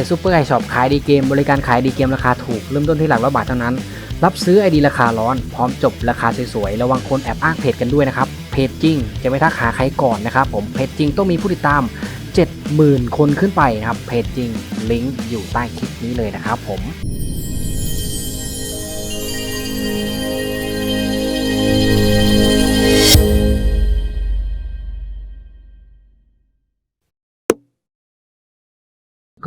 จซูเปอร์ไอช็อปขายดีเกม บริการขายดีเกมราคาถูก เริ่มต้นที่หลักร้อยบาทเท่านั้น รับซื้อไอดีราคาร้อน พร้อมจบราคาสวยๆ ระวังคนแอบอ้างเพจกันด้วยนะครับ เพจจริง จะไม่ทักหาใครก่อนนะครับผม เพจจริงต้องมีผู้ติดตาม 70,000 คนขึ้นไปนะครับ เพจจริง ลิงก์อยู่ใต้คลิปนี้เลยนะครับผม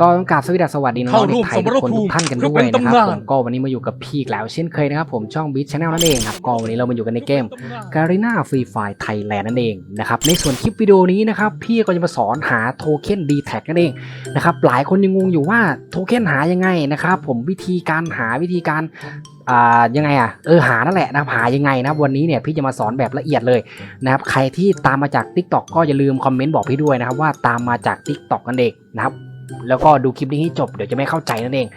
ก็ต้องกราบสวัสดีสวัสดีน้องเข้าๆร่เด็วกมไทยทุกคนสมรภูมิทุกท่านกันยกด้วเว้ยนนะครับตำนานผมก็วันนี้มาอยู่กับพี่อีกแล้วเช่นเคยนะครับผมช่องบิชช n แนลนั่นเองครับก็วันนี้เรามาอยู่กันในเกมการีนาฟรีไฟไทยแลนด์นั่นเองนะครับในส่วนคลิปวิดีโอนี้นะครับพี่ก็จะมาสอนหาโทเค็น d t แท็นั่นเองนะครับหลายคนยังงงอยู่ว่าโทเค็นหายังไงนะครับผมวิธีการหาวิธีการอ่ายังไงอะเออหานั่นแหละนะครับหายังไงนะครับวันนี้เนี่ยพี่จะมาสอนแบบละเอียดเลยนะครับใครที่ตามมาจาก Tik t o อกก็อย่าลืมคอมเมนต์บอกพี่ด้วยนะครับว่าตามมาจาก Tik t o อกนั่นเองนะครับ แล้วก็ดูคลิปนี้ให้จบเดี๋ยวจะไม่เข้าใจนั่นเอง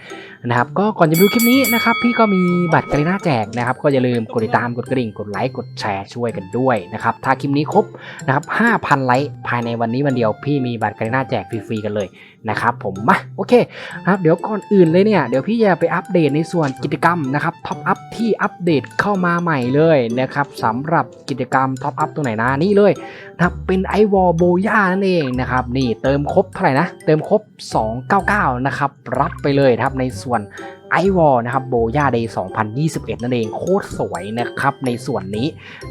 นะครับก็ก่อนจะดูคลิปนี้นะครับพี่ก็มีบัตรการีนาแจกนะครับก็อย่าลืมกดติดตามกดกระดิ่งกดไลค์กดแชร์ช่วยกันด้วยนะครับถ้าคลิปนี้ครบนะครับ5,000 ไลค์ภายในวันนี้วันเดียวพี่มีบัตรการีนาแจกฟรีๆกันเลยนะครับผมมาโอเคนะครับเดี๋ยวก่อนอื่นเลยเนี่ยเดี๋ยวพี่จะไปอัปเดตในส่วนกิจกรรมนะครับท็อปอัพที่อัปเดตเข้ามาใหม่เลยนะครับสำหรับกิจกรรมท็อปอัพตัวไหนนะนี่เลยนะครับเป็นไอวอลโบย่านั่นเองนะครับนี่เติมครบเท่าไหร่นะเติมครบ 299 นะครับรับไปเลยนะครับในส่วนไอวอลนะครับโบย่าเดย์2021 นั่นเองโคตรสวยนะครับในส่วนนี้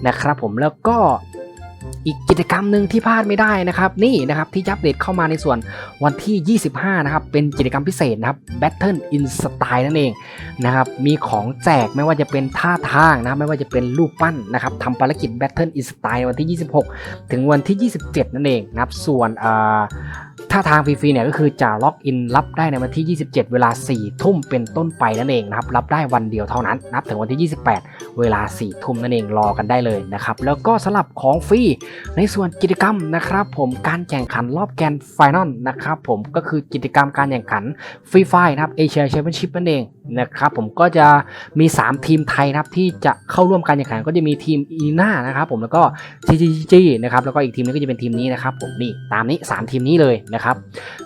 นะครับผมแล้วก็อีกกิจกรรมหนึ่งที่พลาดไม่ได้นะครับนี่นะครับที่จะอัปเดตเข้ามาในส่วนวันที่ 25 นะครับ เป็นกิจกรรมพิเศษนะครับ Battle in Style นั่นเองนะครับมีของแจกไม่ว่าจะเป็นท่าทางนะไม่ว่าจะเป็นรูปปั้นนะครับทำภารกิจ Battle in Style วันที่ 26 ถึงวันที่ 27 นั่นเองนะครับส่วนอ่า ถ้าทางฟรีๆเนี่ยก็คือจะล็อกอินรับได้ในวันที่ 27 เวลา 4 ทุ่มเป็นต้นไปนั่นเองนะครับรับได้วันเดียวเท่านั้นนับถึงวันที่ 28 เวลา4ทุ่มนั่นเองรอกันได้เลยนะครับ แล้วก็สำหรับของฟรีในส่วนกิจกรรมนะครับ ผมการแข่งขันรอบแกรนไฟนอลนะครับผมก็คือกิจกรรมการแข่งขันฟรีไฟนะครับเอเชียแชมเปี้ยนชิพนั่นเองนะครับผมก็จะมี 3 ทีมไทยนะครับที่จะเข้าร่วมการแข่งขันก็จะมีทีมอีน่านะครับผมแล้วก็ TGG นะครับแล้วก็อีกทีมนึงก็จะเป็นทีมนี้นะครับผมนี่ตามนี้ 3 ทีมนี้เลยนะครับ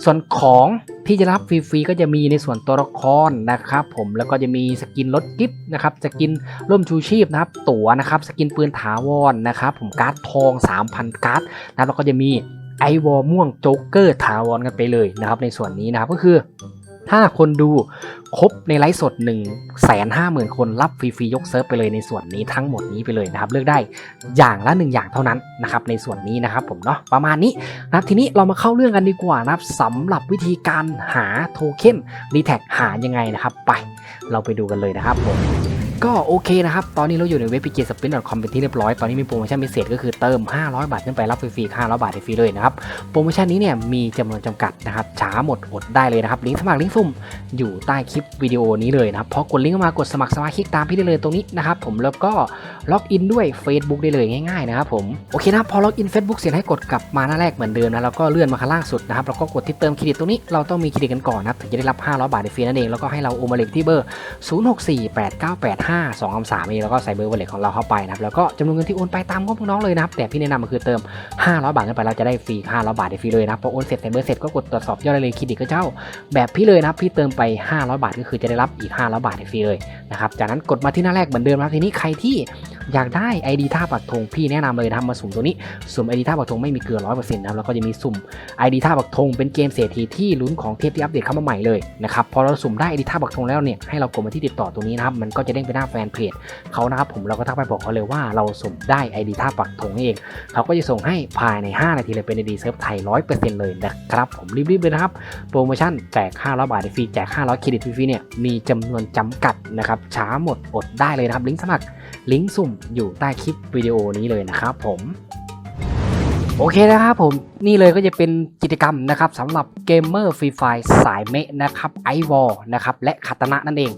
ส่วนของที่จะรับฟรีๆก็จะมีในส่วนตัวละครนะครับผมแล้วก็จะมีสกินรถกิฟต์นะครับสกินร่มชูชีพนะครับตั๋วนะครับสกินปืนถาวรนะครับผมการ์ดทอง 3,000 การ์ดนะแล้วก็จะมีไอวอลม่วงโจ๊กเกอร์ถาวรกันไปเลยนะครับในส่วนนี้นะครับก็คือ ถ้าคนดูครบในไลฟ์สด1 5 0 0 0 0คนรับฟรีๆยกเซิร์ฟไปเลยในส่วนนี้ทั้งหมดนี้ไปเลยนะครับ เลือกได้อย่างละ 1 อย่างเท่านั้นนะครับในส่วนนี้นะครับผมเนาะประมาณนี้นะครับทีนี้เรามาเข้าเรื่องกันดีกว่านะครับสำหรับวิธีการหาโทเค็นรีแท็กหายังไงนะครับ ไปเราไปดูกันเลยนะครับผม ก็โอเคนะครับ ตอนนี้เราอยู่ในเว็บ p g s p i n c o m เป็นที่เรียบร้อย ตอนนี้มีโปรโมชั่นพิเศษก็คือเติม 500 บาทขึ้นไปรับฟรีๆ500 บาทฟรีเลยนะครับ โปรโมชั่นนี้เนี่ยมีจำนวนจำกัดนะครับ ช้าหมดอดได้เลยนะครับ ลิงก์สมัครลิงก์ซุ่มอยู่ใต้คลิปวิดีโอนี้เลยนะครับ พอกดลิงก์เข้ามากดสมัครสมาชิกตามพี่ได้เลยตรงนี้นะครับผม แล้วก็ล็อกอินด้วย Facebook ได้เลยง่ายๆนะครับผม โอเคนะครับ พอล็อกอิน Facebook เสร็จให้กดกลับมาหน้าแรกเหมือนเดิมนะแล้วก็เลื่อนมาข้างล่างสุดนะครับ แล้วก็กดที่เติมเครดิตตรงนี้ เราต้องมีเครดิตกันก่อนนะครับ ถึงจะได้รับ 500 บาทฟรีนั่นเอง แล้วก็ให้เราโอมาเลขที่เบอร์0648985233นี่แล้วก็ใส่เบอร์วอลเล็ตของเราเข้าไปนะครับแล้วก็จำนวนเงินที่โอนไปตามงบของน้องเลยนะครับแต่พี่แนะนำก็คือเติม 500 บาทขึ้นไปเราจะได้ฟรี500บาทฟรีเลยนะพอโอนเสร็จใส่เบอร์เสร็จก็กดตรวจสอบยอดได้เลยเครดิตก็เจ้า แบบพี่เลยนะพี่เติมไป 500 บาทก็คือจะได้รับอีก 500 บาทฟรีเลยนะครับจากนั้นกดมาที่หน้าแรกเหมือนเดิมนะทีนี้ใครที่อยากได้ ID ท่าปักธงพี่แนะนำเลยนะครับมาสุ่มตัวนี้สุ่ม ID ท่าปักธงไม่มีเกลือ100%นะครับแล้วก็จะมีสุ่ม ID ท่าปักธงเป็นเกมเศรษฐีที่ลุ้นของเทพที่อัปเดตเข้ามาใหม่เลยนะครับพอเราสุ่มได้ ID ท่าปักธงแล้วเนี่ยให้เรากดมาที่ติดต่อตรงนี้นะครับมันก็จะเด้งไปหน้าแฟนเพจเขานะครับผมเราก็ทักไปบอกเขาเลยว่าเราสุ่มได้ ID ท่าปักธงนี่เองเขาก็จะส่งให้ภายใน 5 นาทีเลยเป็น ID เซิร์ฟไทย 100%เลยนะครับผมรีบๆเลยนะครับ โปรโมชั่นแจก500บาทฟรีแจก500เครดิตฟรีเนี่ยมีจำนวนจำกัดนะครับช้าหมดอดได้เลยนะครับลิงก์สมัครลิงก์สุ่มอยู่ใต้คลิปวิดีโอนี้เลยนะครับผมโอเคนะครับผมนี่เลยก็จะเป็นกิจกรรมนะครับสำหรับเกมเมอร์ฟรีไฟสายเมะนะครับไอวอลนะครับและคาตนะนั่นเอง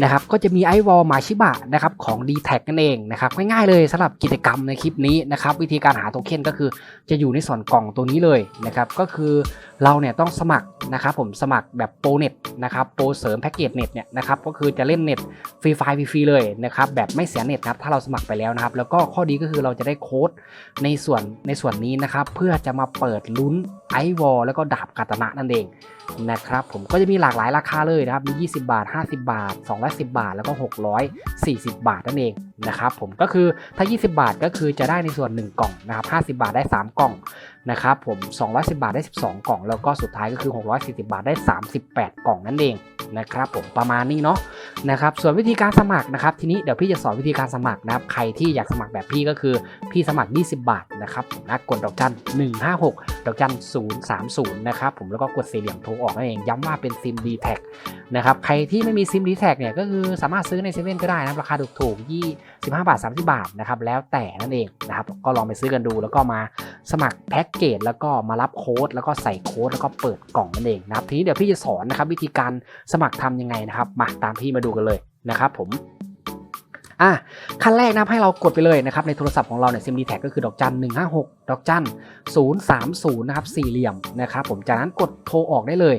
นะครับก็จะมีไอวอลมาชิบะนะครับของ d t แทนั่นเองนะครับง่ายๆเลยสำหรับกิจกรรมในคลิปนี้นะครับวิธีการหาโทเค็นก็คือจะอยู่ในส่วนกล่องตัวนี้เลยนะครับก็คือเราเนี่ยต้องสมัครนะครับผมสมัครแบบโปรเน็ตนะครับโปรเสริมแพ็กเกจเน็ตเนี่ยนะครับก็คือจะเล่นเน็ตฟรีไฟล์ฟรีเลยนะครับแบบไม่เสียเน็ตนะครับถ้าเราสมัครไปแล้วนะครับแล้วก็ข้อดีก็คือเราจะได้โค้ดในส่วนในส่วนนี้นะครับเพื่อจะมาเปิดลุ้นไอวอลแล้วก็ดาบคาตนะนั่นเองนะครับผมก็จะมีหลากหลายราคาเลยนะครับมี 20 บาท 50 บาท210 บาทแล้วก็ 640 บาทนั่นเองนะครับผมก็คือถ้า 20 บาทก็คือจะได้ในส่วน 1 กล่องนะครับ50 บาทได้ 3 กล่องนะครับผม210 บาทได้ 12 กล่อง แล้วก็สุดท้ายก็คือ 640 บาทได้ 38 กล่องนั่นเอง นะครับผมประมาณนี้เนาะนะครับส่วนวิธีการสมัครนะครับทีนี้เดี๋ยวพี่จะสอนวิธีการสมัครนะครับใครที่อยากสมัครแบบพี่ก็คือพี่สมัคร 20 บาทนะครับผมนะกดดอกจัน 156 ดอกจัน 030 นะครับผมแล้วก็กดสี่เหลี่ยมโทรออกนั่นเองย้ำว่าเป็นซิม d t แท็นะครับใครที่ไม่มีซิม d t แท็เนี่ยก็คือสามารถซื้อในเซเว่นก็ได้นะครับราคาถูกๆยี่15บห้าบาท30บาทนะครับแล้วแต่นั่นเองนะครับก็ลองไปซื้อกันดูแล้วก็มาสมัครแพ็กเกจแล้วก็มารับโค้ดแล้วก็ใส่โค้ดแล้วก็เปิดกล่องนั่นเองนะครับทีนี้เดี๋ยวพี่จะสอนนะครับวิธีการสมัครทำยังไงนะครับ มาตามพี่มาดูกันเลยนะครับผมอะขั้นแรกนะให้เรากดไปเลยนะครับในโทรศัพท์ของเราเนี่ยซิมดีแท็ก็คือดอกจัน 156 ดอกจัน 030 นะครับสี่เหลี่ยมนะครับผมจากนั้นกดโทรออกได้เลย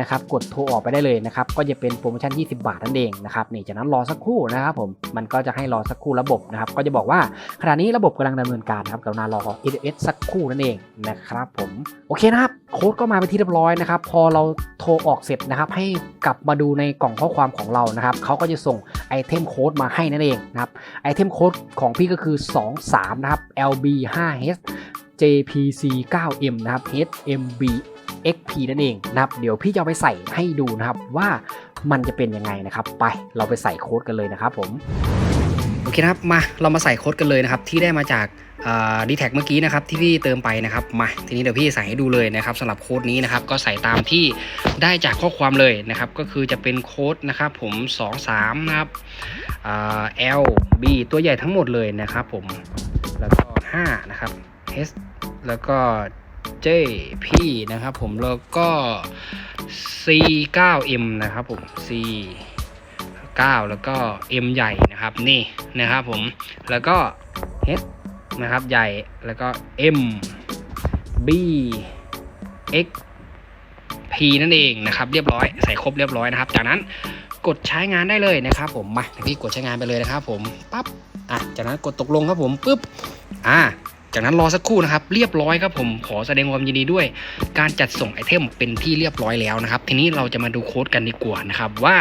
นะครับกดโทรออกไปได้เลยนะครับก็จะเป็นโปรโมชั่น 20 บาทนั่นเองนะครับนี่จากนั้นรอสักครู่นะครับผมมันก็จะให้รอสักครู่ระบบนะครับก็จะบอกว่าขณะนี้ระบบกำลังดำเนินการครับกรุณารอ SMS สักครู่นั่นเองนะครับผมโอเคนะครับโค้ดก็มาไปนที่เรียบร้อยนะครับพอเราโทรออกเสร็จนะครับให้กลับมาดูในกล่องข้อความของเรานะครับเขาก็จะส่งไอเทมโค้ดมาให้นั่นเองนะครับไอเทมโค้ดของพี่ก็คือ 23 นะครับ LB 5H JPC 9M นะครับ HMB XP นั่นเองนะครับเดี๋ยวพี่จะไปใส่ให้ดูนะครับว่ามันจะเป็นยังไงนะครับ ไปเราไปใส่โค้ดกันเลยนะครับผมโอเคนะครับมาเรามาใส่โค้ดกันเลยนะครับที่ได้มาจากดีแท็เมื่อกี้นะครับที่พี่เติมไปนะครับมาทีนี้เดี๋ยวพี่ใส่ให้ดูเลยนะครับสำหรับโค้ดนี้นะครับก็ใส่ตามที่ได้จากข้อความเลยนะครับก็คือจะเป็นโค้ดนะครับผม23นะครับ L B ตัวใหญ่ทั้งหมดเลยนะครับผมแล้วก็5นะครับ H แล้วก็ J P นะครับผมแล้วก็ C 9 M นะครับผม C 9 แล้วก็ M ใหญ่นะครับนี่นะครับผมแล้วก็ H นะครับใหญ่แล้วก็ M B X P นั่นเองนะครับเรียบร้อยใส่ครบเรียบร้อยนะครับ จากนั้นกดใช้งานได้เลยนะครับ ผมมาพี่กดใช้งานไปเลยนะครับ ผมปั๊บอะจากนั้นกดตกลงครับผมปุ๊บอ่า จากนั้นรอสักครู่นะครับเรียบร้อยครับผมขอแสดงความยินดีด้วย การจัดส่งไอเทมเป็นที่เรียบร้อยแล้วนะครับ ทีนี้เราจะมาดูโค้ดกันดีกว่านะครับว่า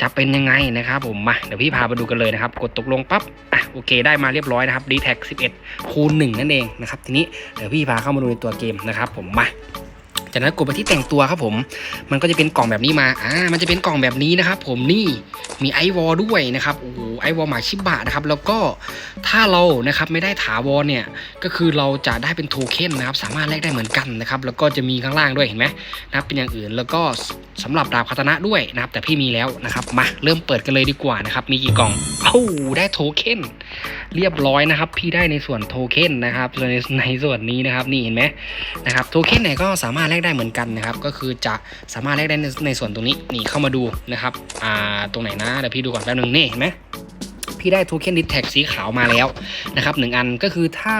จะเป็นยังไงนะครับผมมาเดี๋ยวพี่พาไปดูกันเลยนะครับ กดตกลงปั๊บอะโอเค ได้มาเรียบร้อยนะครับ d t แท็11คูณ1นั่นเองนะครับทีนี้เดี๋ยวพี่พาเข้ามาดูในตัวเกมนะครับผมมา จากนั้นกดไปที่แต่งตัวครับผม มันก็จะเป็นกล่องแบบนี้มา อ่า มันจะเป็นกล่องแบบนี้นะครับผมนี่มีไอวอลด้วยนะครับ โอ้โห ไอวอลหมาชิบะนะครับ แล้วก็ถ้าเรานะครับไม่ได้ถาวรเนี่ย ก็คือเราจะได้เป็นโทเค็นนะครับ สามารถแลกได้เหมือนกันนะครับ แล้วก็จะมีข้างล่างด้วยเห็นไหมนะครับ เป็นอย่างอื่น แล้วก็สำหรับดาบคาตนะด้วยนะครับ แต่พี่มีแล้วนะครับ มาเริ่มเปิดกันเลยดีกว่านะครับ มีกี่กล่อง เอ้า ได้โทเค็นเรียบร้อยนะครับ พี่ได้ในส่วนโทเค็นนะครับ ในในส่วนนี้นะครับ นี่เห็นไหมนะครับ โทเค็นไหนก็สามารถแลกได้เหมือนกันนะครับ ก็คือจะสามารถแลกได้ในในส่วนตรงนี้นี่เข้ามาดูนะครับอ่าตรงไหนนะเดี๋ยวพี่ดูก่อนแป๊บนึงนี่เห็นไหม พี่ได้โทเค็นดิสแท็กสีขาวมาแล้วนะครับหนึ่งอันก็คือถ้า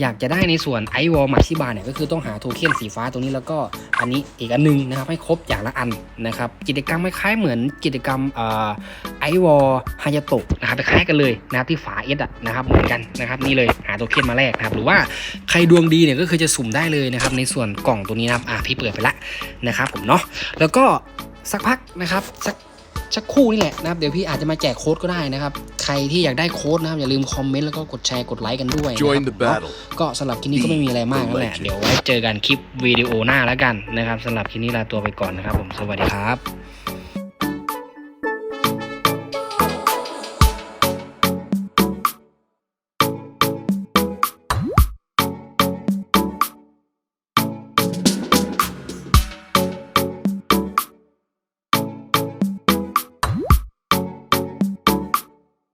อยากจะได้ในส่วนไอวอลมาชิบาเนี่ยก็คือต้องหาโทเค็นสีฟ้าตรงนี้แล้วก็อันนี้อีกอันหนึงนะครับให้ครบอย่างละอันนะครับกิจกรรมคล้ายๆเหมือนกิจกรรมไอวอลฮายาโตะนะครับคล้ายกันเลยนะครับที่ฝาเอสอะนะครับเหมือนกันนะครับนี่เลยหาโทเค็นมาแลกนะครับหรือว่าใครดวงดีเนี่ยก็คือจะสุ่มได้เลยนะครับในส่วนกล่องตัวนี้นะครับอะพี่เปิดไปละนะครับผมเนาะแล้วก็สักพักนะครับสัก สักครู่นี่แหละนะครับ เดี๋ยวพี่อาจจะมาแจกโค้ดก็ได้นะครับ ใครที่อยากได้โค้ดนะครับ อย่าลืมคอมเมนต์แล้วก็กดแชร์กดไลค์กันด้วยนะครับ Join the battle ก็สำหรับคลิปนี้ก็ไม่มีอะไรมากนั่นแหละ The legend เดี๋ยวไว้เจอกันคลิปวิดีโอหน้าแล้วกันนะครับสำหรับคลิปนี้ลาตัวไปก่อนนะครับผมสวัสดีครับ